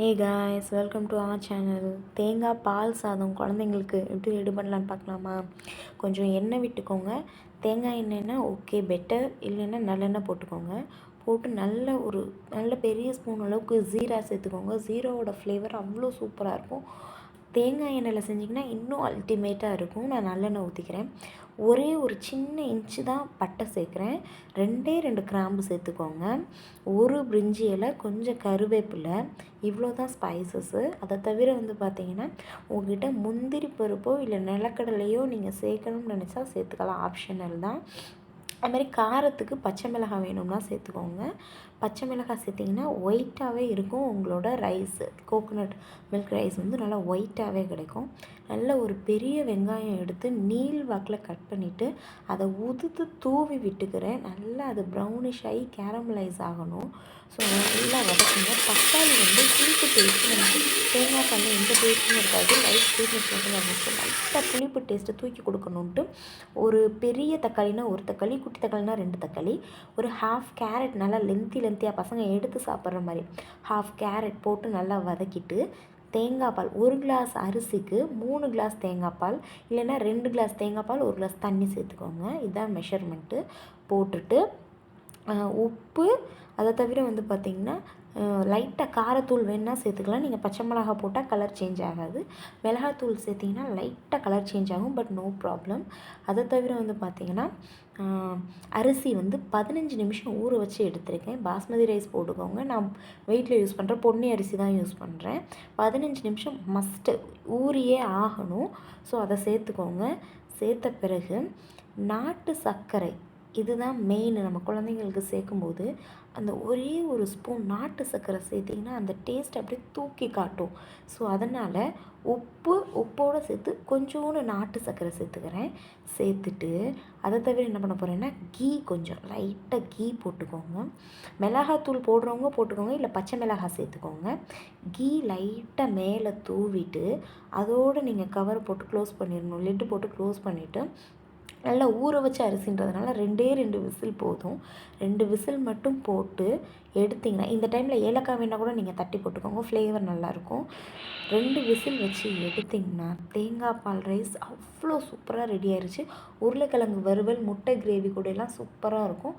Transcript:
Hey guys welcome to our channel தேங்காய் பால் சாதம் குழந்தைங்களுக்கு எப்படி ரெடி பண்ணலான்னு பார்க்கலாமா? கொஞ்சம் எண்ணெய் விட்டுக்கோங்க. தேங்காய் எண்ணெய்னா ஓகே பெட்டர் இல்லைன்னா நல்லெண்ணெய் போட்டுக்கோங்க. போட்டு நல்ல ஒரு நல்ல பெரிய ஸ்பூன் அளவுக்கு ஜீரா சேர்த்துக்கோங்க. ஜீரோவோட ஃப்ளேவர் அவ்வளோ சூப்பராக இருக்கும். தேங்காய் எண்ணெயில் செஞ்சிங்கன்னா இன்னும் அல்டிமேட்டாக இருக்கும். நான் நல்லெண்ணெய் ஊற்றிக்கிறேன் ஒரே ஒரு சின்ன இன்ச்சு தான் பட்டை சேர்க்குறேன். ரெண்டே ரெண்டு கிராம்பு சேர்த்துக்கோங்க. ஒரு பிரிஞ்சி இலை கொஞ்சம் கருவேப்பிலை இவ்வளோ தான் ஸ்பைசஸ்ஸு அதை தவிர வந்து பார்த்திங்கன்னா உங்ககிட்ட முந்திரி பருப்போ இல்லை நிலக்கடலையோ நீங்கள் சேர்க்கணும்னு நினச்சா சேர்த்துக்கலாம். ஆப்ஷனல் தான். அதுமாதிரி காரத்துக்கு பச்சை மிளகாய் வேணும்னா சேர்த்துக்கோங்க. பச்சை மிளகாய் சேர்த்திங்கன்னா ஒயிட்டாகவே இருக்கும் உங்களோட ரைஸு கோகோனட் மில்க் ரைஸ் வந்து நல்லா ஒயிட்டாகவே கிடைக்கும். நல்ல ஒரு பெரிய வெங்காயம் எடுத்து நீல் வாக்கில் கட் பண்ணிவிட்டு அதை உதுத்து தூவி விட்டுக்கிறேன். நல்லா அது ப்ரௌனிஷ் ஆகி கேரமலைஸ் ஆகணும். ஸோ நல்லா வதக்குங்க. தக்காளி வந்து புளிப்பு டேஸ்ட்டு நமக்கு தேங்காய் பண்ண எந்த டேஸ்ட்டும் இருக்காது. லைட் ஸ்வீட்னஸ் மட்டும் இருந்துச்சு லைட்டாக புளிப்பு டேஸ்ட்டு தூக்கி கொடுக்கணுன்ட்டு ஒரு பெரிய தக்காளினா ஒரு தக்காளி குட்டி தக்காளினா ரெண்டு தக்காளி. ஒரு ஹாஃப் கேரட் நல்லா லென்த்தி லென்த்தியாக பசங்க எடுத்து சாப்பிட்ற மாதிரி ஹாஃப் கேரட் போட்டு நல்லா வதக்கிட்டு தேங்காய் பால் ஒரு கிளாஸ் அரிசிக்கு மூணு கிளாஸ் தேங்காய் பால் இல்லைன்னா ரெண்டு கிளாஸ் தேங்காய் பால் ஒரு கிளாஸ் தண்ணி சேர்த்துக்கோங்க. இதுதான் மெஷர்மெண்ட்டு போட்டுட்டு உப்பு அதை தவிர வந்து பார்த்திங்கன்னா லைட்டாக காரத்தூள் வேணால் சேர்த்துக்கலாம். நீங்கள் பச்சை மிளகா போட்டால் கலர் சேஞ்ச் ஆகாது. மிளகாத்தூள் சேர்த்திங்கன்னா லைட்டாக கலர் சேஞ்ச் ஆகும் பட் நோ ப்ராப்ளம் அதை தவிர வந்து பார்த்திங்கன்னா அரிசி வந்து பதினஞ்சு நிமிஷம் ஊற வச்சு எடுத்திருக்கேன். பாஸ்மதி ரைஸ் போட்டுக்கோங்க. நான் வெயிட்டில் யூஸ் பண்ணுறேன் பொன்னி அரிசி தான் யூஸ் பண்ணுறேன் பதினஞ்சு நிமிஷம் மஸ்ட்டு ஊறியே ஆகணும். ஸோ அதை சேர்த்துக்கோங்க. சேர்த்த பிறகு நாட்டு சர்க்கரை இதுதான் மெயின் நம்ம குழந்தைங்களுக்கு சேர்க்கும்போது அந்த ஒரே ஒரு ஸ்பூன் நாட்டு சர்க்கரை சேர்த்திங்கன்னா அந்த டேஸ்ட் அப்படியே தூக்கி காட்டும். ஸோ அதனால் உப்பு உப்போடு சேர்த்து கொஞ்சோண்டு நாட்டு சர்க்கரை சேர்த்துக்கிறேன். சேர்த்துட்டு அதை தவிர என்ன பண்ண போகிறேன்னா கீ கொஞ்சம் லைட்டாக கீ போட்டுக்கோங்க. மிளகாத்தூள் போடுறவங்க போட்டுக்கோங்க இல்லை பச்சை மிளகாய் சேர்த்துக்கோங்க. கீ லைட்டாக மேலே தூவிட்டு அதோடு நீங்கள் கவர் போட்டு க்ளோஸ் பண்ணிடணும் லிட்டு போட்டு க்ளோஸ் பண்ணிவிட்டு நல்லா ஊற வச்ச அரிசின்றதுனால ரெண்டே ரெண்டு விசில் போதும். ரெண்டு விசில் மட்டும் போட்டு எடுத்திங்கன்னா இந்த டைமில் ஏலக்காய் வேணால் கூட நீங்கள் தட்டி போட்டுக்கோங்க ஃப்ளேவர் நல்லாயிருக்கும். ரெண்டு விசில் வச்சு எடுத்திங்கன்னா தேங்காய் பால் ரைஸ் அவ்வளோ சூப்பராக ரெடி ஆயிடுச்சு உருளைக்கிழங்கு வறுவல் முட்டை கிரேவி கூட எல்லாம் சூப்பராக இருக்கும்.